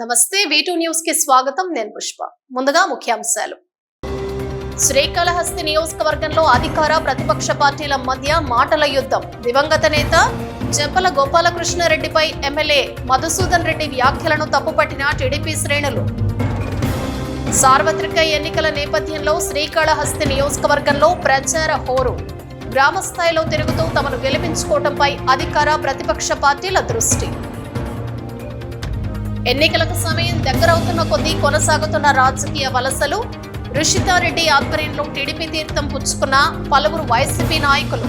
నమస్తే వీటూ న్యూస్కి స్వాగతం. నేను పుష్ప. ముందుగా ముఖ్యాంశాలు. శ్రీకాళహస్తి నియోజకవర్గంలో అధికార ప్రతిపక్ష పార్టీల మధ్య మాటల యుద్ధం. దివంగత నేత జంపల గోపాలకృష్ణారెడ్డిపై ఎమ్మెల్యే మధుసూదన్ రెడ్డి వ్యాఖ్యలను తప్పుపట్టిన టీడీపీ శ్రేణులు. సార్వత్రిక ఎన్నికల నేపథ్యంలో శ్రీకాళహస్తి నియోజకవర్గంలో ప్రచార హోరు. గ్రామ స్థాయిలో తిరుగుతూ తమను గెలిపించుకోవడంపై అధికార ప్రతిపక్ష పార్టీల దృష్టి. ఎన్నికలకు సమయం దగ్గరవుతున్న కొద్దీ కొనసాగుతున్న రాజకీయ వలసలు రుషితారెడ్డి ఆధ్వర్యంలో టీడీపీ తీర్థం పుచ్చుకున్న పలువురు వైసీపీ నాయకులు.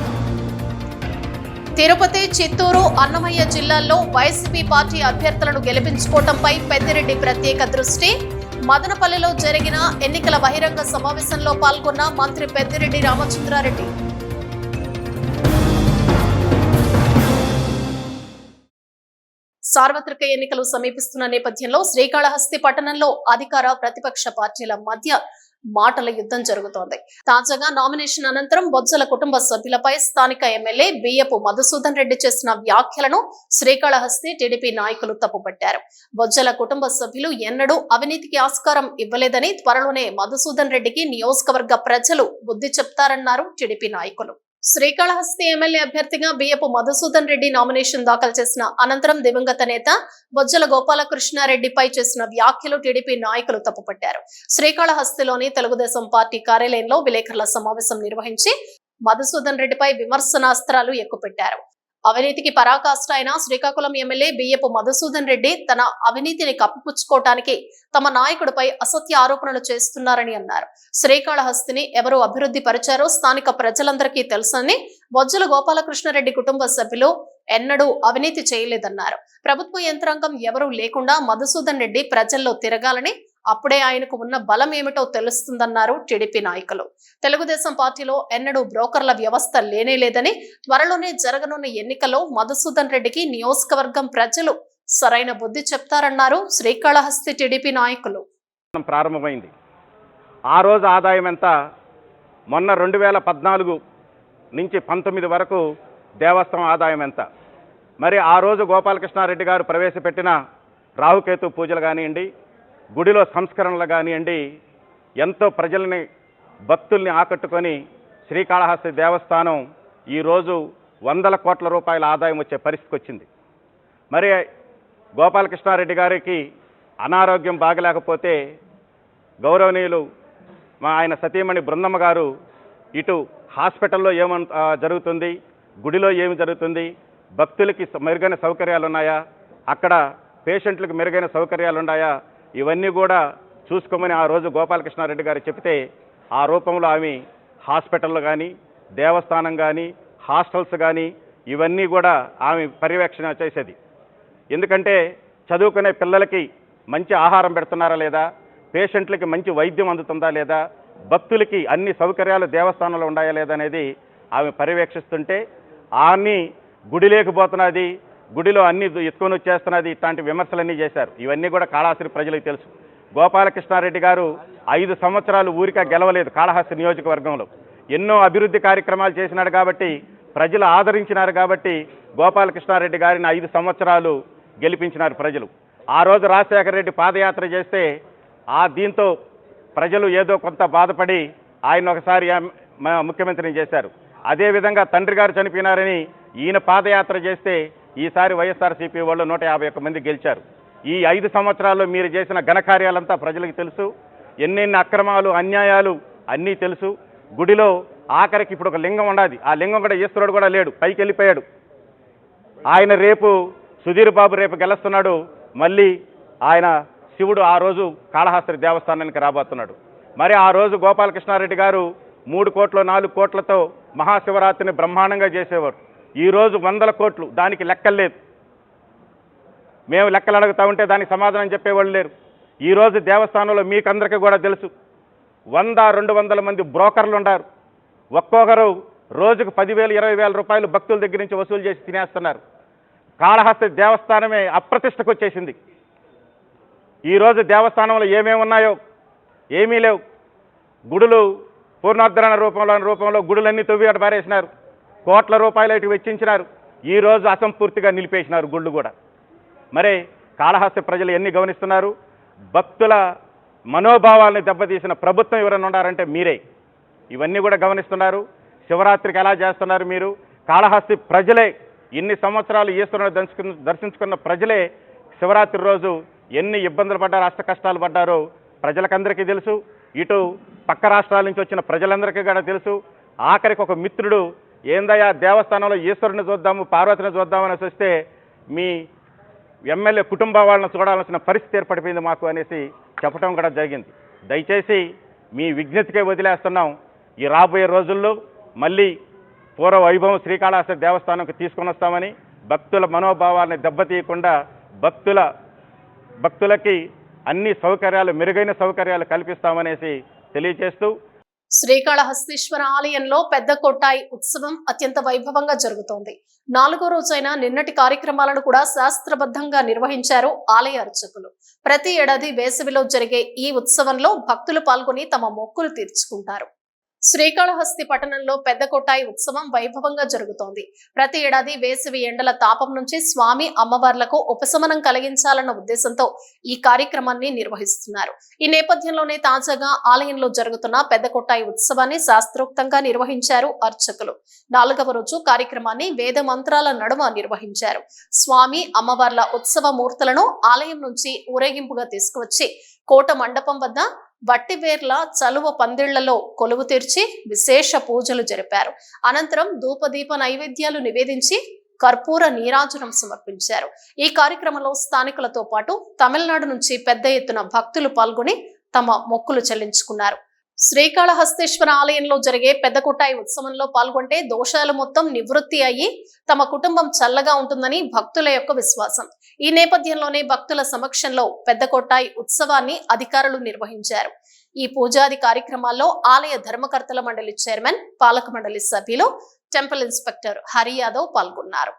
తిరుపతి చిత్తూరు అన్నమయ్య జిల్లాల్లో వైసీపీ పార్టీ అభ్యర్థులను గెలిపించుకోవడంపై పెద్దిరెడ్డి ప్రత్యేక దృష్టి. మదనపల్లిలో జరిగిన ఎన్నికల బహిరంగ సమావేశంలో పాల్గొన్న మంత్రి పెద్దిరెడ్డి రామచంద్రారెడ్డి. సార్వత్రిక ఎన్నికలు సమీపిస్తున్న నేపథ్యంలో శ్రీకాళహస్తి పట్టణంలో అధికార ప్రతిపక్ష పార్టీల మధ్య మాటల యుద్ధం జరుగుతోంది. తాజాగా నామినేషన్ అనంతరం బొజ్జల కుటుంబ సభ్యులపై స్థానిక ఎమ్మెల్యే బియ్యపు మధుసూదన్ రెడ్డి చేసిన వ్యాఖ్యలను శ్రీకాళహస్తి టీడీపీ నాయకులు తప్పుపట్టారు. బొజ్జల కుటుంబ సభ్యులు ఎన్నడూ అవినీతికి ఆస్కారం ఇవ్వలేదని త్వరలోనే మధుసూదన్ రెడ్డికి నియోజకవర్గ ప్రజలు బుద్ధి చెప్తారన్నారు టీడీపీ నాయకులు. శ్రీకాళహస్తి ఎమ్మెల్యే అభ్యర్థిగా బియ్యపు మధుసూదన్ రెడ్డి నామినేషన్ దాఖలు చేసిన అనంతరం దివంగత నేత బొజ్జల గోపాలకృష్ణారెడ్డిపై చేసిన వ్యాఖ్యలు టీడీపీ నాయకులు తప్పుపట్టారు. శ్రీకాళహస్తిలోని తెలుగుదేశం పార్టీ కార్యాలయంలో విలేకరుల సమావేశం నిర్వహించి మధుసూదన్ రెడ్డిపై విమర్శనాస్త్రాలు ఎక్కుపెట్టారు. అవినీతికి పరాకాష్ట అయిన శ్రీకాకుళం ఎమ్మెల్యే బియ్యపు మధుసూదన్ రెడ్డి తన అవినీతిని కప్పిపుచ్చుకోవటానికి తమ నాయకుడిపై అసత్య ఆరోపణలు చేస్తున్నారని అన్నారు. శ్రీకాళహస్తిని ఎవరు అభివృద్ధి పరిచారో స్థానిక ప్రజలందరికీ తెలుసని బొజ్జల గోపాలకృష్ణారెడ్డి కుటుంబ సభ్యులు ఎన్నడూ అవినీతి చేయలేదన్నారు. ప్రభుత్వ యంత్రాంగం ఎవరూ లేకుండా మధుసూదన్ రెడ్డి ప్రజల్లో తిరగాలని అప్పుడే ఆయనకు ఉన్న బలం ఏమిటో తెలుస్తుందన్నారు టీడీపీ నాయకులు. తెలుగుదేశం పార్టీలో ఎన్నడూ బ్రోకర్ల వ్యవస్థ లేనే లేదని త్వరలోనే జరగనున్న ఎన్నికల్లో మధుసూదన్ రెడ్డికి నియోజకవర్గం ప్రజలు సరైన బుద్ధి చెప్తారన్నారు శ్రీకాళహస్తి టీడీపీ నాయకులు. ప్రారంభమైంది. ఆ రోజు ఆదాయం ఎంత? మొన్న రెండు వేల పద్నాలుగు నుంచి పంతొమ్మిది వరకు దేవస్థానం ఆదాయం ఎంత? మరి ఆ రోజు గోపాలకృష్ణారెడ్డి గారు ప్రవేశపెట్టిన రాహుకేతు పూజలు కానివ్వండి గుడిలో సంస్కరణలు కానివ్వండి ఎంతో ప్రజల్ని భక్తుల్ని ఆకట్టుకొని శ్రీకాళహస్తి దేవస్థానం ఈరోజు వందల కోట్ల రూపాయల ఆదాయం వచ్చే పరిస్థితికి వచ్చింది. మరి గోపాలకృష్ణారెడ్డి గారికి అనారోగ్యం బాగలేకపోతే గౌరవనీయులు మా ఆయన సతీమణి బృందమ్మ గారు ఇటు హాస్పిటల్లో ఏమన్ జరుగుతుంది గుడిలో ఏమి జరుగుతుంది భక్తులకి మెరుగైన సౌకర్యాలు ఉన్నాయా అక్కడ పేషెంట్లకు మెరుగైన సౌకర్యాలు ఉన్నాయా ఇవన్నీ కూడా చూసుకోమని ఆ రోజు గోపాలకృష్ణారెడ్డి గారు చెప్తే ఆ రూపంలో ఆమె హాస్పిటల్ కానీ దేవస్థానం కానీ హాస్టల్స్ కానీ ఇవన్నీ కూడా ఆమె పర్యవేక్షణ చేసేది. ఎందుకంటే చదువుకునే పిల్లలకి మంచి ఆహారం పెడుతున్నారా లేదా? పేషెంట్లకి మంచి వైద్యం అందుతుందా లేదా? భక్తులకి అన్ని సౌకర్యాలు దేవస్థానంలో ఉన్నాయా లేదా అనేది ఆమె పర్యవేక్షిస్తుంటే ఆమె గుడి లేకపోతున్నది గుడిలో అన్ని ఎత్తుకొని వచ్చేస్తున్నది ఇట్లాంటి విమర్శలన్నీ చేశారు. ఇవన్నీ కూడా కాళహస్తి ప్రజలకు తెలుసు. గోపాలకృష్ణారెడ్డి గారు ఐదు సంవత్సరాలు ఊరిక గెలవలేదు కాళహస్తి నియోజకవర్గంలో. ఎన్నో అభివృద్ధి కార్యక్రమాలు చేసినాడు కాబట్టి ప్రజలు ఆదరించినారు కాబట్టి గోపాలకృష్ణారెడ్డి గారిని ఐదు సంవత్సరాలు గెలిపించినారు ప్రజలు. ఆ రోజు రాజశేఖర రెడ్డి పాదయాత్ర చేస్తే ఆ దీంతో ప్రజలు ఏదో కొంత బాధపడి ఆయన ఒకసారి ముఖ్యమంత్రిని చేశారు. అదేవిధంగా తండ్రి గారు చనిపోయినారని ఈయన పాదయాత్ర చేస్తే ఈసారి వైఎస్ఆర్సీపీ వాళ్ళు నూట యాభై ఒక్క మంది గెలిచారు. ఈ ఐదు సంవత్సరాల్లో మీరు చేసిన ఘనకార్యాలంతా ప్రజలకు తెలుసు. ఎన్నెన్ని అక్రమాలు అన్యాయాలు అన్నీ తెలుసు. గుడిలో ఆఖరికి ఇప్పుడు ఒక లింగం ఉండాది. ఆ లింగం కూడా ఈశ్వరుడు కూడా లేడు. పైకి వెళ్ళిపోయాడు. ఆయన రేపు సుధీర్ బాబు రేపు గెలుస్తున్నాడు. మళ్ళీ ఆయన శివుడు ఆ రోజు కాళహాస్త్రి దేవస్థానానికి రాబోతున్నాడు. మరి ఆ రోజు గోపాలకృష్ణారెడ్డి గారు మూడు కోట్లు నాలుగు కోట్లతో మహాశివరాత్రిని బ్రహ్మాండంగా చేసేవారు. ఈరోజు వందల కోట్లు దానికి లెక్కలేదు మేము లెక్కలు అడుగుతా ఉంటే దానికి సమాధానం చెప్పేవాళ్ళు లేరు. ఈరోజు దేవస్థానంలో మీకందరికీ కూడా తెలుసు. వంద రెండు వందల మంది బ్రోకర్లు ఉన్నారు. ఒక్కొక్కరు రోజుకు పదివేలు ఇరవై వేల రూపాయలు భక్తుల దగ్గర నుంచి వసూలు చేసి తినేస్తున్నారు. కాళహస్తి దేవస్థానమే అప్రతిష్టకు వచ్చేసింది. ఈరోజు దేవస్థానంలో ఏమేమి ఉన్నాయో ఏమీ లేవు. గుడులు పూర్ణోద్ధరణ రూపంలో రూపంలో గుడులన్నీ తవ్వి అటు పారేసినారు. కోట్ల రూపాయలు ఇటు వెచ్చించినారు. ఈరోజు అసంపూర్తిగా నిలిపేసినారు గుళ్ళు కూడా. మరి కాళహస్తి ప్రజలు ఎన్ని గమనిస్తున్నారు? భక్తుల మనోభావాల్ని దెబ్బతీసిన ప్రభుత్వం ఎవరైనా ఉన్నారంటే మీరే. ఇవన్నీ కూడా గమనిస్తున్నారు. శివరాత్రికి ఎలా చేస్తున్నారు మీరు? కాళహస్తి ప్రజలే ఇన్ని సంవత్సరాలు ఈశ్వరుని దర్శించు దర్శించుకున్న ప్రజలే శివరాత్రి రోజు ఎన్ని ఇబ్బందులు పడ్డారో అష్ట కష్టాలు పడ్డారో ప్రజలకందరికీ తెలుసు. ఇటు పక్క రాష్ట్రాల నుంచి వచ్చిన ప్రజలందరికీ కూడా తెలుసు. ఆఖరికి ఒక మిత్రుడు ఏందయ్యా దేవస్థానంలో ఈశ్వరుని చూద్దాము పార్వతిని చూద్దామని వస్తే మీ ఎమ్మెల్యే కుటుంబ వాళ్ళని చూడాల్సిన పరిస్థితి ఏర్పడిపోయింది మాకు అనేసి చెప్పడం కూడా జరిగింది. దయచేసి మీ విజ్ఞతకే వదిలేస్తున్నాం. ఈ రాబోయే రోజుల్లో మళ్ళీ పూర్వ వైభవం శ్రీకాళహస్తి దేవస్థానంకి తీసుకొని వస్తామని భక్తుల మనోభావాల్ని దెబ్బతీయకుండా భక్తుల భక్తులకి అన్ని సౌకర్యాలు మెరుగైన సౌకర్యాలు కల్పిస్తామనేసి తెలియజేస్తూ శ్రీకాళహస్తీశ్వర ఆలయంలో పెద్ద కొట్టాయి ఉత్సవం అత్యంత వైభవంగా జరుగుతోంది. నాలుగో రోజైన నిన్నటి కార్యక్రమాలను కూడా శాస్త్రబద్ధంగా నిర్వహించారు ఆలయ అర్చకులు. ప్రతి ఏడాది వేసవిలో జరిగే ఈ ఉత్సవంలో భక్తులు పాల్గొని తమ మొక్కులు తీర్చుకుంటారు. శ్రీకాళహస్తి పట్టణంలో పెద్ద కొట్టాయి ఉత్సవం వైభవంగా జరుగుతోంది. ప్రతి ఏడాది వేసవి ఎండల తాపం నుంచి స్వామి అమ్మవార్లకు ఉపశమనం కలిగించాలన్న ఉద్దేశంతో ఈ కార్యక్రమాన్ని నిర్వహిస్తున్నారు. ఈ నేపథ్యంలోనే తాజాగా ఆలయంలో జరుగుతున్న పెద్ద కొట్టాయి ఉత్సవాన్ని శాస్త్రోక్తంగా నిర్వహించారు అర్చకులు. నాలుగవ రోజు కార్యక్రమాన్ని వేద మంత్రాల నడుమ నిర్వహించారు. స్వామి అమ్మవార్ల ఉత్సవ మూర్తులను ఆలయం నుంచి ఊరేగింపుగా తీసుకువచ్చి కోట మండపం వద్ద వట్టివేర్ల చలువ పందిళ్ళలో కొలువు తీర్చి విశేష పూజలు జరిపారు. అనంతరం ధూపదీప నైవేద్యాలు నివేదించి కర్పూర నీరాజనం సమర్పించారు. ఈ కార్యక్రమంలో స్థానికులతో పాటు తమిళనాడు నుంచి పెద్ద ఎత్తున భక్తులు పాల్గొని తమ మొక్కులు చెల్లించుకున్నారు. శ్రీకాళహస్తేశ్వర ఆలయంలో జరిగే పెద్ద కొట్టాయి ఉత్సవంలో పాల్గొంటే దోషాలు మొత్తం నివృత్తి అయ్యి తమ కుటుంబం చల్లగా ఉంటుందని భక్తుల యొక్క విశ్వాసం. ఈ నేపథ్యంలోనే భక్తుల సమక్షంలో పెద్ద కొట్టాయి ఉత్సవాన్ని అధికారులు నిర్వహించారు. ఈ పూజాది కార్యక్రమాల్లో ఆలయ ధర్మకర్తల మండలి చైర్మన్ పాలక మండలి సభ్యులు టెంపుల్ ఇన్స్పెక్టర్ హరి యాదవ్ పాల్గొన్నారు.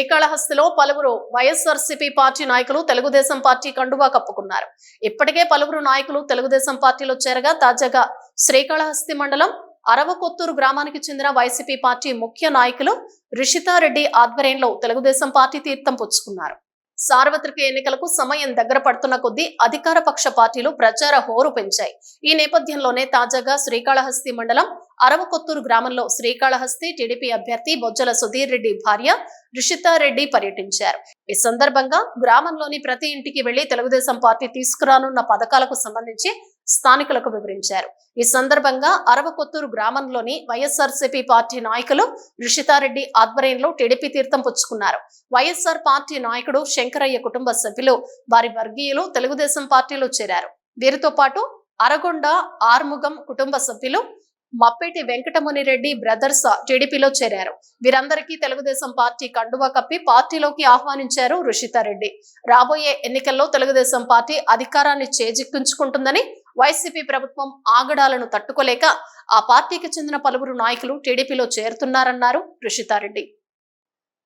శ్రీకాళహస్తిలో పలువురు వైఎస్ఆర్సీపీ పార్టీ నాయకులు తెలుగుదేశం పార్టీ కండువా కప్పుకున్నారు. ఇప్పటికే పలువురు నాయకులు తెలుగుదేశం పార్టీలో చేరగా తాజాగా శ్రీకాళహస్తి మండలం అరవకొత్తూరు గ్రామానికి చెందిన వైసీపీ పార్టీ ముఖ్య నాయకులు రిషితారెడ్డి ఆధ్వర్యంలో తెలుగుదేశం పార్టీ తీర్థం పుచ్చుకున్నారు. సార్వత్రిక ఎన్నికలకు సమయం దగ్గర పడుతున్న కొద్దీ అధికార పక్ష పార్టీలు ప్రచార హోరు పెంచాయి. ఈ నేపథ్యంలోనే తాజాగా శ్రీకాళహస్తి మండలం అరవకొత్తూరు గ్రామంలో శ్రీకాళహస్తి టీడీపీ అభ్యర్థి బొజ్జల సుధీర్ రెడ్డి భార్య రిషితారెడ్డి పర్యటించారు. ఈ సందర్భంగా గ్రామంలోని ప్రతి ఇంటికి వెళ్ళి తెలుగుదేశం పార్టీ తీసుకురానున్న పథకాలకు సంబంధించి స్థానికులకు వివరించారు. ఈ సందర్భంగా అరవకొత్తూరు గ్రామంలోని వైఎస్ఆర్సీపీ పార్టీ నాయకులు రిషితారెడ్డి ఆధ్వర్యంలో టీడీపీ తీర్థం పుచ్చుకున్నారు. వైఎస్ఆర్ పార్టీ నాయకుడు శంకరయ్య కుటుంబ సభ్యులు వారి వర్గీయులు తెలుగుదేశం పార్టీలో చేరారు. వీరితో పాటు అరగొండ ఆర్ముగం కుటుంబ సభ్యులు మప్పేటి వెంకటముని రెడ్డి బ్రదర్స్ టీడీపీలో చేరారు. వీరందరికీ తెలుగుదేశం పార్టీ కండువా కప్పి పార్టీలోకి ఆహ్వానించారు రుషితారెడ్డి రాబోయే ఎన్నికల్లో తెలుగుదేశం పార్టీ అధికారాన్ని చేజిక్కించుకుంటుందని వైసీపీ ప్రభుత్వం ఆగడాలను తట్టుకోలేక ఆ పార్టీకి చెందిన పలువురు నాయకులు టీడీపీలో చేరుతున్నారన్నారు రుషితారెడ్డి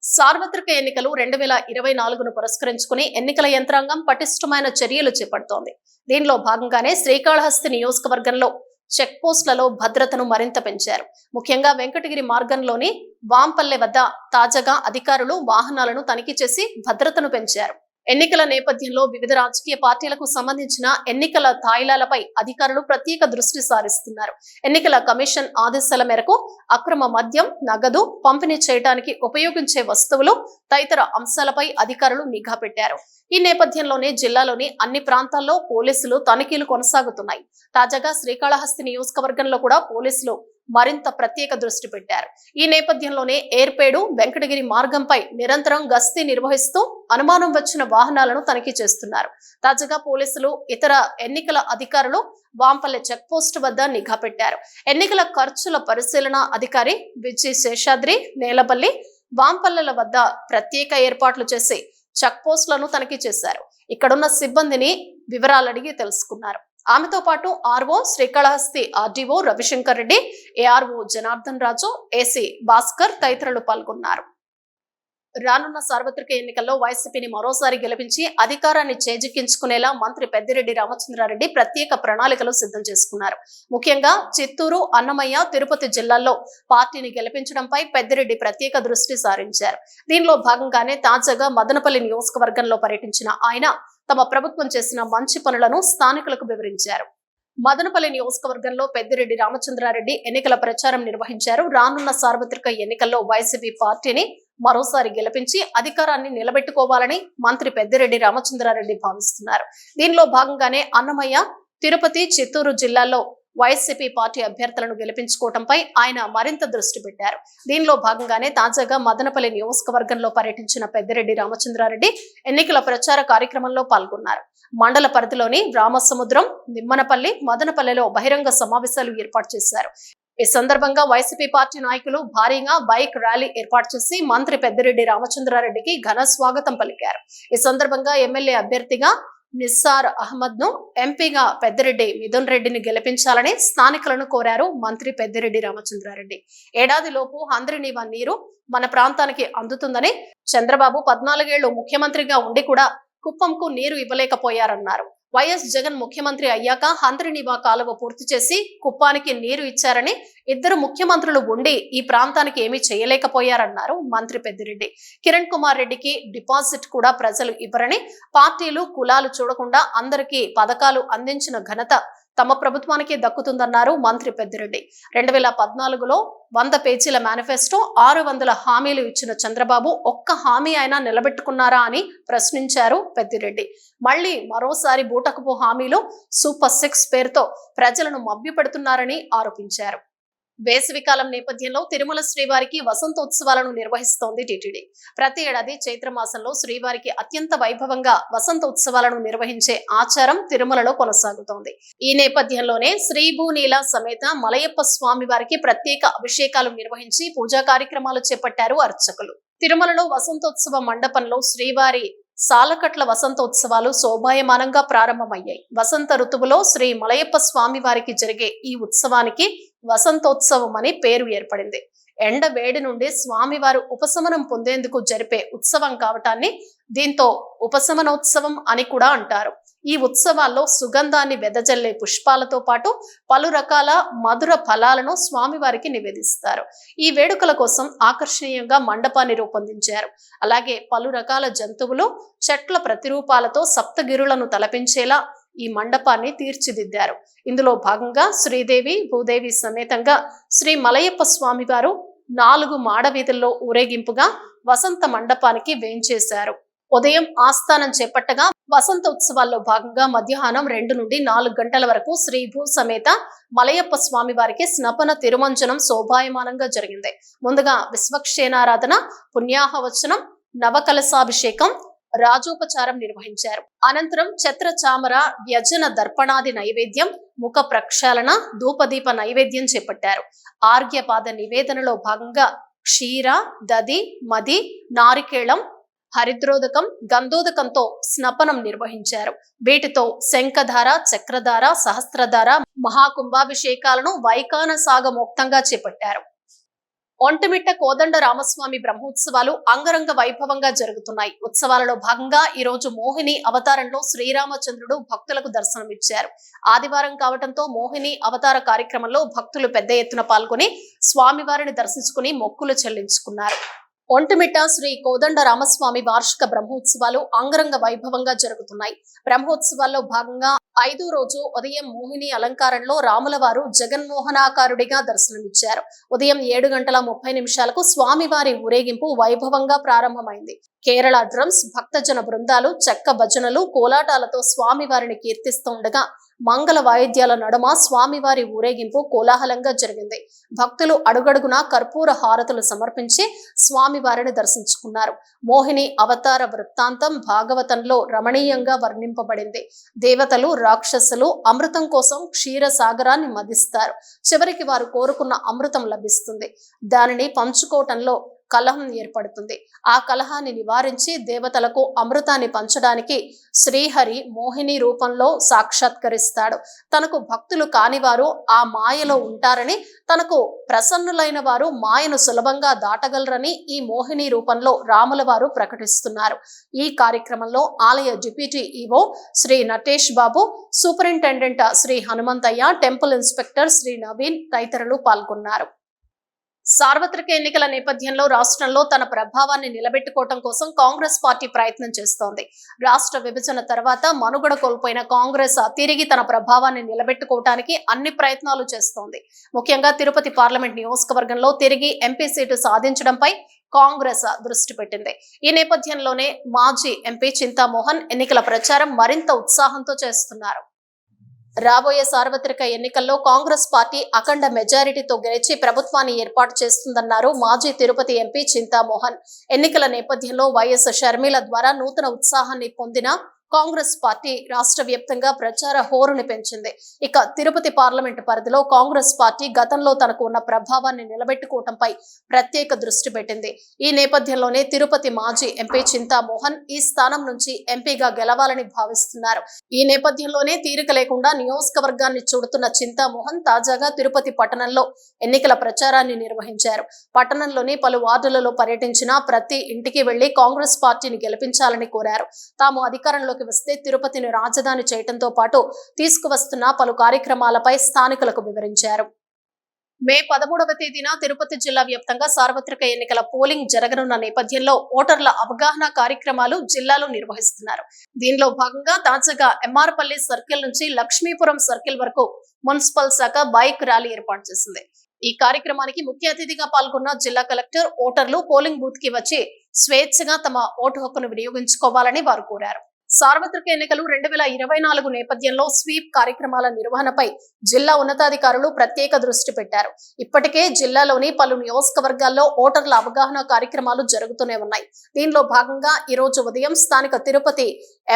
సార్వత్రిక ఎన్నికలు రెండు వేల ఇరవై నాలుగును పురస్కరించుకుని ఎన్నికల యంత్రాంగం పటిష్టమైన చర్యలు చేపడుతోంది. దీనిలో భాగంగానే శ్రీకాళహస్తి నియోజకవర్గంలో చెక్ పోస్టులలో భద్రతను మరింత పెంచారు. ముఖ్యంగా వెంకటగిరి మార్గంలోని వాంపల్లె వద్ద తాజాగా అధికారులు వాహనాలను తనిఖీ చేసి భద్రతను పెంచారు. ఎన్నికల నేపథ్యంలో వివిధ రాజకీయ పార్టీలకు సంబంధించిన ఎన్నికల తాయిలాలపై అధికారులు ప్రత్యేక దృష్టి సారిస్తున్నారు. ఎన్నికల కమిషన్ ఆదేశాల మేరకు అక్రమ మద్యం నగదు పంపిణీ చేయడానికి ఉపయోగించే వస్తువులు తదితర అంశాలపై అధికారులు నిఘా పెట్టారు. ఈ నేపథ్యంలోనే జిల్లాలోని అన్ని ప్రాంతాల్లో పోలీసులు తనిఖీలు కొనసాగుతున్నాయి. తాజాగా శ్రీకాళహస్తి నియోజకవర్గంలో కూడా పోలీసులు మరింత ప్రత్యేక దృష్టి పెట్టారు. ఈ నేపథ్యంలోనే ఏర్పేడు వెంకటగిరి మార్గంపై నిరంతరం గస్తీ నిర్వహిస్తూ అనుమానం వచ్చిన వాహనాలను తనిఖీ చేస్తున్నారు. తాజాగా పోలీసులు ఇతర ఎన్నికల అధికారులు వాంపల్లె చెక్పోస్ట్ వద్ద నిఘా పెట్టారు. ఎన్నికల ఖర్చుల పరిశీలన అధికారి విజయ్ శేషాద్రి నేలపల్లి వాంపల్లెల వద్ద ప్రత్యేక ఏర్పాట్లు చేసి చెక్పోస్టులను తనిఖీ చేశారు. ఇక్కడున్న సిబ్బందిని వివరాలు అడిగి తెలుసుకున్నారు. ఆమెతో పాటు RO Srikalahasti RDO Ravishankar Reddy ARO Janardhan Raju AC Bhaskar తదితరులు పాల్గొన్నారు. రానున్న సార్వత్రిక ఎన్నికల్లో వైసీపీని మరోసారి గెలిపించి అధికారాన్ని చేజిక్కించుకునేలా మంత్రి పెద్దిరెడ్డి రామచంద్రారెడ్డి ప్రత్యేక ప్రణాళికలు సిద్ధం చేసుకున్నారు. ముఖ్యంగా చిత్తూరు అన్నమయ్య తిరుపతి జిల్లాల్లో పార్టీని గెలిపించడంపై పెద్దిరెడ్డి ప్రత్యేక దృష్టి సారించారు. దీనిలో భాగంగానే తాజాగా మదనపల్లి నియోజకవర్గంలో పర్యటించిన ఆయన తమ ప్రభుత్వం చేసిన మంచి పనులను స్థానికులకు వివరించారు. మదనపల్లి నియోజకవర్గంలో పెద్దిరెడ్డి రామచంద్రారెడ్డి ఎన్నికల ప్రచారం నిర్వహించారు. రానున్న సార్వత్రిక ఎన్నికల్లో వైసీపీ పార్టీని మరోసారి గెలిపించి అధికారాన్ని నిలబెట్టుకోవాలని మంత్రి పెద్దిరెడ్డి రామచంద్రారెడ్డి భావిస్తున్నారు. దీనిలో భాగంగానే అన్నమయ్య తిరుపతి చిత్తూరు జిల్లాల్లో వైసీపీ పార్టీ అభ్యర్థులను గెలిపించుకోవడంపై ఆయన మరింత దృష్టి పెట్టారు. దీనిలో భాగంగానే తాజాగా మదనపల్లి నియోజకవర్గంలో పర్యటించిన పెద్దిరెడ్డి రామచంద్రారెడ్డి ఎన్నికల ప్రచార కార్యక్రమంలో పాల్గొన్నారు. మండల పరిధిలోని రామసముద్రం నిమ్మనపల్లి మదనపల్లిలో బహిరంగ సమావేశాలు ఏర్పాటు చేశారు. ఈ సందర్భంగా వైసీపీ పార్టీ నాయకులు భారీగా బైక్ ర్యాలీ ఏర్పాటు చేసి మంత్రి పెద్దిరెడ్డి రామచంద్రారెడ్డికి ఘన స్వాగతం పలికారు. ఈ సందర్భంగా ఎమ్మెల్యే అభ్యర్థిగా నిస్సార్ అహ్మద్ను ఎంపీగా పెద్దిరెడ్డి మిథున్ రెడ్డిని గెలిపించాలని స్థానికులను కోరారు మంత్రి పెద్దిరెడ్డి రామచంద్రారెడ్డి. ఏడాదిలోపు హంద్రినీవా నీరు మన ప్రాంతానికి అందుతుందని చంద్రబాబు పద్నాలుగేళ్ళు ముఖ్యమంత్రిగా ఉండి కూడా కుప్పంకు నీరు ఇవ్వలేకపోయారన్నారు. వైఎస్ జగన్ ముఖ్యమంత్రి అయ్యాక హంద్రినీవా కాలువ పూర్తి చేసి కుప్పానికి నీరు ఇచ్చారని ఇద్దరు ముఖ్యమంత్రులు ఉండి ఈ ప్రాంతానికి ఏమీ చేయలేకపోయారన్నారు మంత్రి పెద్దిరెడ్డి. కిరణ్ కుమార్ రెడ్డికి డిపాజిట్ కూడా ప్రజలు ఇవ్వరని పార్టీలు కులాలు చూడకుండా అందరికీ పథకాలు అందించిన ఘనత తమ ప్రభుత్వానికి దక్కుతుందన్నారు మంత్రి పెద్దిరెడ్డి. రెండు వేల పద్నాలుగులో వంద పేజీల మేనిఫెస్టో ఆరు వందల హామీలు ఇచ్చిన చంద్రబాబు ఒక్క హామీ అయినా నిలబెట్టుకున్నారా అని ప్రశ్నించారు పెద్దిరెడ్డి. మళ్ళీ మరోసారి బూటకపు హామీలు సూపర్ సిక్స్ పేరుతో ప్రజలను మభ్యపెడుతున్నారని ఆరోపించారు. వేసవికాలం నేపథ్యంలో తిరుమల శ్రీవారికి వసంతోత్సవాలను నిర్వహిస్తోంది టీటీడీ. ప్రతి ఏడాది చైత్ర మాసంలో శ్రీవారికి అత్యంత వైభవంగా వసంతోత్సవాలను నిర్వహించే ఆచారం తిరుమలలో కొనసాగుతోంది. ఈ నేపథ్యంలోనే శ్రీభూనీల సమేత మలయప్ప స్వామి వారికి ప్రత్యేక అభిషేకాలు నిర్వహించి పూజా కార్యక్రమాలు చేపట్టారు అర్చకులు. తిరుమలలో వసంతోత్సవ మండపంలో శ్రీవారి సాలకట్ల వసంతోత్సవాలు శోభాయమానంగా ప్రారంభమయ్యాయి. వసంత ఋతువులో శ్రీ మలయప్ప స్వామి వారికి జరిగే ఈ ఉత్సవానికి వసంతోత్సవం అని పేరు ఏర్పడింది. ఎండ వేడి నుండి స్వామివారు ఉపశమనం పొందేందుకు జరిపే ఉత్సవం కావటాన్ని దీంతో ఉపశమనోత్సవం అని కూడా అంటారు. ఈ ఉత్సవాల్లో సుగంధాన్ని వెదజల్లే పుష్పాలతో పాటు పలు రకాల మధుర ఫలాలను స్వామివారికి నివేదిస్తారు. ఈ వేడుకల కోసం ఆకర్షణీయంగా మండపాన్ని రూపొందించారు. అలాగే పలు రకాల జంతువులు చెట్ల ప్రతిరూపాలతో సప్తగిరులను తలపించేలా ఈ మండపాన్ని తీర్చిదిద్దారు. ఇందులో భాగంగా శ్రీదేవి భూదేవి సమేతంగా శ్రీ మలయప్ప స్వామి వారు నాలుగు మాడవీధుల్లో ఊరేగింపుగా వసంత మండపానికి వేంచేశారు. ఉదయం ఆస్థానం చేపట్టగా వసంత ఉత్సవాల్లో భాగంగా మధ్యాహ్నం రెండు నుండి నాలుగు గంటల వరకు శ్రీ భూ సమేత మలయప్ప స్వామి వారికి స్నపన తిరుమంజనం శోభాయమానంగా జరిగింది. ముందుగా విశ్వక్షేనారాధన పుణ్యాహవచనం నవకలశాభిషేకం రాజోపచారం నిర్వహించారు. అనంతరం చత్ర చామర వ్యజన దర్పణాది నైవేద్యం ముఖ ప్రక్షాళన ధూపదీప నైవేద్యం చేపట్టారు. ఆర్గ్యపాద నివేదనలో భాగంగా క్షీర దది మది నారికేళం హరిద్రోదకం గంధోదకంతో స్నపనం నిర్వహించారు. వీటితో శంఖధార చక్రధార సహస్రధార మహాకుంభాభిషేకాలను వైకాన సాగమోక్తంగా చేపట్టారు. ఒంటిమిట్ట కోదండ రామస్వామి బ్రహ్మోత్సవాలు అంగరంగ వైభవంగా జరుగుతున్నాయి. ఉత్సవాలలో భాగంగా ఈ రోజు మోహిని అవతారంలో శ్రీరామచంద్రుడు భక్తులకు దర్శనమిచ్చారు. ఆదివారం కావడంతో మోహిని అవతార కార్యక్రమంలో భక్తులు పెద్ద ఎత్తున పాల్గొని స్వామివారిని దర్శించుకుని మొక్కులు చెల్లించుకున్నారు. ఒంటిమిట్ట శ్రీ కోదండ రామస్వామి వార్షిక బ్రహ్మోత్సవాలు అంగరంగ వైభవంగా జరుగుతున్నాయి. బ్రహ్మోత్సవాల్లో భాగంగా ఐదో రోజు ఉదయం మోహిని అలంకారంలో రాముల వారు జగన్మోహనాకారుడిగా దర్శనమిచ్చారు. ఉదయం ఏడు గంటల ముప్పై నిమిషాలకు స్వామివారి ఊరేగింపు వైభవంగా ప్రారంభమైంది. కేరళ డ్రమ్స్ భక్తజన బృందాలు చెక్క భజనలు కోలాటాలతో స్వామివారిని కీర్తిస్తుండగా మంగళ వాయిద్యాల నడుమ స్వామివారి ఊరేగింపు కోలాహలంగా జరిగింది. భక్తులు అడుగడుగునా కర్పూర హారతులు సమర్పించి స్వామివారిని దర్శించుకున్నారు. మోహిని అవతార వృత్తాంతం భాగవతంలో రమణీయంగా వర్ణింపబడింది. దేవతలు రాక్షసులు అమృతం కోసం క్షీర సాగరాన్ని మదిస్తారు. చివరికి వారు కోరుకున్న అమృతం లభిస్తుంది. దానిని పంచుకోవటంలో కలహం ఏర్పడుతుంది. ఆ కలహాన్ని నివారించి దేవతలకు అమృతాన్ని పంచడానికి శ్రీహరి మోహిని రూపంలో సాక్షాత్కరిస్తాడు. తనకు భక్తులు కానివారు ఆ మాయలో ఉంటారని తనకు ప్రసన్నులైన వారు మాయను సులభంగా దాటగలరని ఈ మోహిని రూపంలో రాముల వారు ప్రకటిస్తున్నారు. ఈ కార్యక్రమంలో ఆలయ deputy EO Shri Natesh Babu superintendent Shri Hanumanthaiah temple inspector Shri Naveen తదితరులు పాల్గొన్నారు. సార్వత్రిక ఎన్నికల నేపథ్యంలో రాష్ట్రంలో తన ప్రభావాన్ని నిలబెట్టుకోవటం కోసం కాంగ్రెస్ పార్టీ ప్రయత్నం చేస్తోంది. రాష్ట్ర విభజన తర్వాత మనుగడ కోల్పోయిన కాంగ్రెస్ తిరిగి తన ప్రభావాన్ని నిలబెట్టుకోవటానికి అన్ని ప్రయత్నాలు చేస్తోంది. ముఖ్యంగా తిరుపతి పార్లమెంట్ నియోజకవర్గంలో తిరిగి ఎంపీ సీటు సాధించడంపై కాంగ్రెస్ దృష్టి పెట్టింది. ఈ నేపథ్యంలోనే మాజీ ఎంపీ చింతామోహన్ ఎన్నికల ప్రచారం మరింత ఉత్సాహంతో చేస్తున్నారు. రాబోయే సార్వత్రిక ఎన్నికల్లో కాంగ్రెస్ పార్టీ అఖండ మెజారిటీతో గెలిచి ప్రభుత్వాన్ని ఏర్పాటు చేస్తుందన్నారు మాజీ తిరుపతి ఎంపీ చింతామోహన్. ఎన్నికల నేపథ్యంలో వైఎస్ షర్మిల ద్వారా నూతన ఉత్సాహాన్ని పొందిన కాంగ్రెస్ పార్టీ రాష్ట్ర వ్యాప్తంగా ప్రచార హోరుని పెంచింది. ఇక తిరుపతి పార్లమెంటు పరిధిలో కాంగ్రెస్ పార్టీ గతంలో తనకు ఉన్న ప్రభావాన్ని నిలబెట్టుకోవటంపై ప్రత్యేక దృష్టి పెట్టింది. ఈ నేపథ్యంలోనే తిరుపతి మాజీ ఎంపీ చింతామోహన్ ఈ స్థానం నుంచి ఎంపీగా గెలవాలని భావిస్తున్నారు. ఈ నేపథ్యంలోనే తీరిక లేకుండా నియోజకవర్గాన్ని చూడుతున్న చింతామోహన్ తాజాగా తిరుపతి పట్టణంలో ఎన్నికల ప్రచారాన్ని నిర్వహించారు. పట్టణంలోని పలు వార్డులలో పర్యటించిన ప్రతి ఇంటికి వెళ్ళి కాంగ్రెస్ పార్టీని గెలిపించాలని కోరారు. తాము అధికారంలోకి వస్తే తిరుపతిని రాజధాని చేయడంతో పాటు తీసుకువస్తున్న పలు కార్యక్రమాలపై స్థానికులకు వివరించారు. మే పదమూడవ తేదీన తిరుపతి జిల్లా వ్యాప్తంగా సార్వత్రిక ఎన్నికల పోలింగ్ జరగనున్న నేపథ్యంలో ఓటర్ల అవగాహన కార్యక్రమాలు జిల్లాలో నిర్వహిస్తున్నారు. దీనిలో భాగంగా తాజాగా ఎంఆర్పల్లి సర్కిల్ నుంచి లక్ష్మీపురం సర్కిల్ వరకు మున్సిపల్ శాఖ బైక్ ర్యాలీ ఏర్పాటు చేసింది. ఈ కార్యక్రమానికి ముఖ్య అతిథిగా పాల్గొన్న జిల్లా కలెక్టర్ ఓటర్లు పోలింగ్ బూత్కి వచ్చి స్వేచ్ఛగా తమ ఓటు హక్కును వినియోగించుకోవాలని వారు కోరారు. సార్వత్రిక ఎన్నికలు రెండు వేల ఇరవై నాలుగు నేపథ్యంలో స్వీప్ కార్యక్రమాల నిర్వహణపై జిల్లా ఉన్నతాధికారులు ప్రత్యేక దృష్టి పెట్టారు. ఇప్పటికే జిల్లాలోని పలు నియోజకవర్గాల్లో ఓటర్ల అవగాహన కార్యక్రమాలు జరుగుతూనే ఉన్నాయి. దీనిలో భాగంగా ఈ రోజు ఉదయం స్థానిక తిరుపతి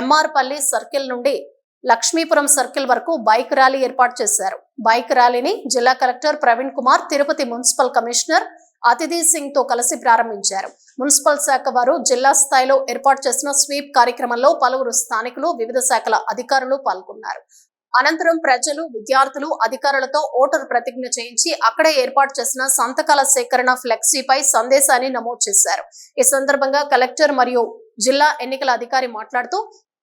ఎంఆర్పల్లి సర్కిల్ నుండి లక్ష్మీపురం సర్కిల్ వరకు బైక్ ర్యాలీ ఏర్పాటు చేశారు. బైక్ ర్యాలీని జిల్లా collector Praveen Kumar Tirupati municipal commissioner Aditi సింగ్తో కలిసి ప్రారంభించారు. మున్సిపల్ శాఖ వారు జిల్లా స్థాయిలో ఏర్పాటు చేసిన స్వీప్ కార్యక్రమంలో పలువురు స్థానికులు వివిధ శాఖల అధికారులు పాల్గొన్నారు. అనంతరం ప్రజలు విద్యార్థులు అధికారులతో ఓటరు ప్రతిజ్ఞ చేయించి అక్కడే ఏర్పాటు చేసిన సంతకాల సేకరణ ఫ్లెక్సీపై సందేశాన్ని నమోదు చేశారు. ఈ సందర్భంగా కలెక్టర్ మరియు జిల్లా ఎన్నికల అధికారి మాట్లాడుతూ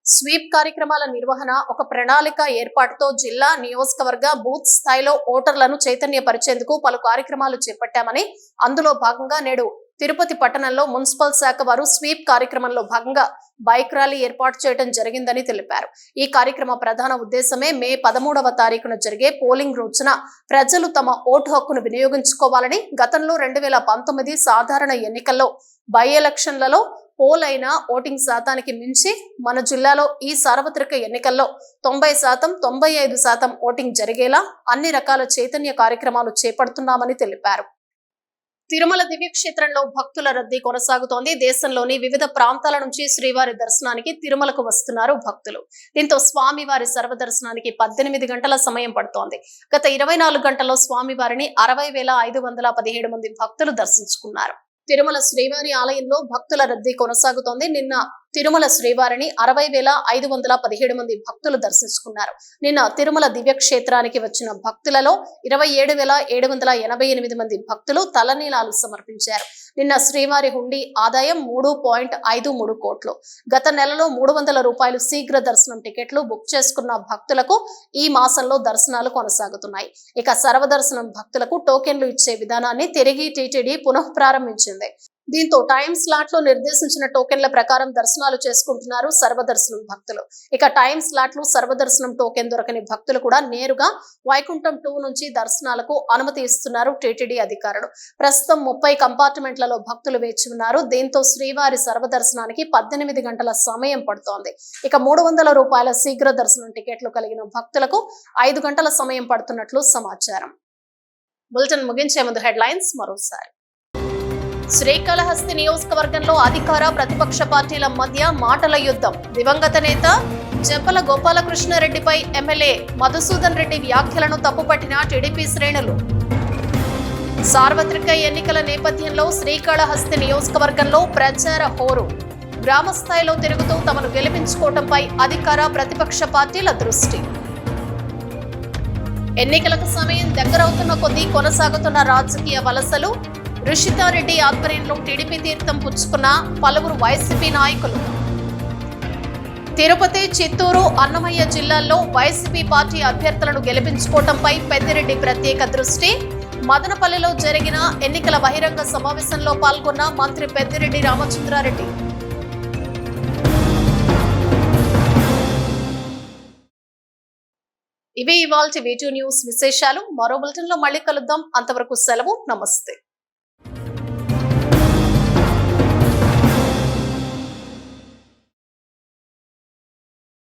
స్వీప్ కార్యక్రమాల నిర్వహణ ఒక ప్రణాళిక ఏర్పాటుతో జిల్లా నియోజకవర్గ బూత్ స్థాయిలో ఓటర్లను చైతన్యపరిచేందుకు పలు కార్యక్రమాలు చేపట్టామని అందులో భాగంగా నేడు తిరుపతి పట్టణంలో మున్సిపల్ శాఖ వారు స్వీప్ కార్యక్రమంలో భాగంగా బైక్ ర్యాలీ ఏర్పాటు చేయడం జరిగిందని తెలిపారు. ఈ కార్యక్రమ ప్రధాన ఉద్దేశమే మే పదమూడవ తారీఖున జరిగే పోలింగ్ రోజున ప్రజలు తమ ఓటు హక్కును వినియోగించుకోవాలని గతంలో రెండు వేల పంతొమ్మిది సాధారణ ఎన్నికల్లో బై ఎలక్షన్లలో పోల్ ఓటింగ్ శాతానికి మించి మన జిల్లాలో ఈ సార్వత్రిక ఎన్నికల్లో తొంభై శాతం తొంభై ఐదు శాతం ఓటింగ్ జరిగేలా అన్ని రకాల చైతన్య కార్యక్రమాలు చేపడుతున్నామని తెలిపారు. తిరుమల దివ్యక్షేత్రంలో భక్తుల రద్దీ కొనసాగుతోంది. దేశంలోని వివిధ ప్రాంతాల నుంచి శ్రీవారి దర్శనానికి తిరుమలకు వస్తున్నారు భక్తులు. దీంతో స్వామివారి సర్వదర్శనానికి పద్దెనిమిది గంటల సమయం పడుతోంది. గత ఇరవై నాలుగు గంటల్లో స్వామివారిని అరవై వేల ఐదు వందల పదిహేడు మంది భక్తులు దర్శించుకున్నారు. తిరుమల శ్రీవారి ఆలయంలో భక్తుల రద్దీ కొనసాగుతోంది. నిన్న తిరుమల శ్రీవారిని అరవై వేల ఐదు వందల పదిహేడు మంది భక్తులు దర్శించుకున్నారు. నిన్న తిరుమల దివ్యక్షేత్రానికి వచ్చిన భక్తులలో ఇరవై ఏడు వేల ఏడు వందల ఎనభై ఎనిమిది మంది భక్తులు తలనీలాలు సమర్పించారు. నిన్న శ్రీవారి హుండీ ఆదాయం మూడు పాయింట్ ఐదు మూడు కోట్లు. గత నెలలో మూడు వందల రూపాయలు శీఘ్ర దర్శనం టికెట్లు బుక్ చేసుకున్న భక్తులకు ఈ మాసంలో దర్శనాలు కొనసాగుతున్నాయి. ఇక సర్వదర్శనం భక్తులకు టోకెన్లు ఇచ్చే విధానాన్ని తిరిగి టీటీడీ పునః ప్రారంభించింది దీంతో టైం స్లాట్లో నిర్దేశించిన టోకెన్ల ప్రకారం దర్శనాలు చేసుకుంటున్నారు సర్వదర్శనం భక్తులు. ఇక టైం స్లాట్లో సర్వదర్శనం టోకెన్ దొరకని భక్తులు కూడా నేరుగా వైకుంఠం టూ నుంచి దర్శనాలకు అనుమతి ఇస్తున్నారు టీటీడీ అధికారులు. ప్రస్తుతం ముప్పై కంపార్ట్మెంట్లలో భక్తులు వేచి ఉన్నారు. దీంతో శ్రీవారి సర్వదర్శనానికి పద్దెనిమిది గంటల సమయం పడుతోంది. ఇక మూడు వందల రూపాయల శీఘ్ర దర్శనం టికెట్లు కలిగిన భక్తులకు ఐదు గంటల సమయం పడుతున్నట్లు సమాచారం. బులెటిన్ ముగించే ముందు హెడ్లైన్స్ మరోసారి. శ్రీకాళహస్తి నియోజకవర్గంలో అధికార ప్రతిపక్ష పార్టీల మధ్య మాటల యుద్ధం. దివంగత నేత జంపల గోపాలకృష్ణారెడ్డిపై ఎమ్మెల్యే మధుసూదన్ రెడ్డి వ్యాఖ్యలను తప్పుపట్టిన టీడీపీ శ్రేణులు. సార్వత్రిక ఎన్నికల నేపథ్యంలో శ్రీకాళహస్తి నియోజకవర్గంలో ప్రచార హోరు. గ్రామ స్థాయిలో తిరుగుతూ తమను గెలిపించుకోవడంపై అధికార ప్రతిపక్ష పార్టీల దృష్టి. ఎన్నికలకు సమయం దగ్గరవుతున్న కొద్దీ కొనసాగుతున్న రాజకీయ వలసలు రుషితారెడ్డి ఆధ్వర్యంలో టీడీపీ తీర్థం పుచ్చుకున్న పలువురు వైసీపీ నాయకులు. తిరుపతి చిత్తూరు అన్నమయ్య జిల్లాల్లో వైసీపీ పార్టీ అభ్యర్థులను గెలిపించుకోవడంపై పెద్దిరెడ్డి ప్రత్యేక దృష్టి. మదనపల్లిలో జరిగిన ఎన్నికల బహిరంగ సమావేశంలో పాల్గొన్న మంత్రి పెద్దిరెడ్డి రామచంద్రారెడ్డి. ఇవే ఇవాల్టి వీటూ న్యూస్ విశేషాలు. మరో బులెటిన్లో మళ్ళీ కలుద్దాం. అంతవరకు సెలవు. నమస్తే.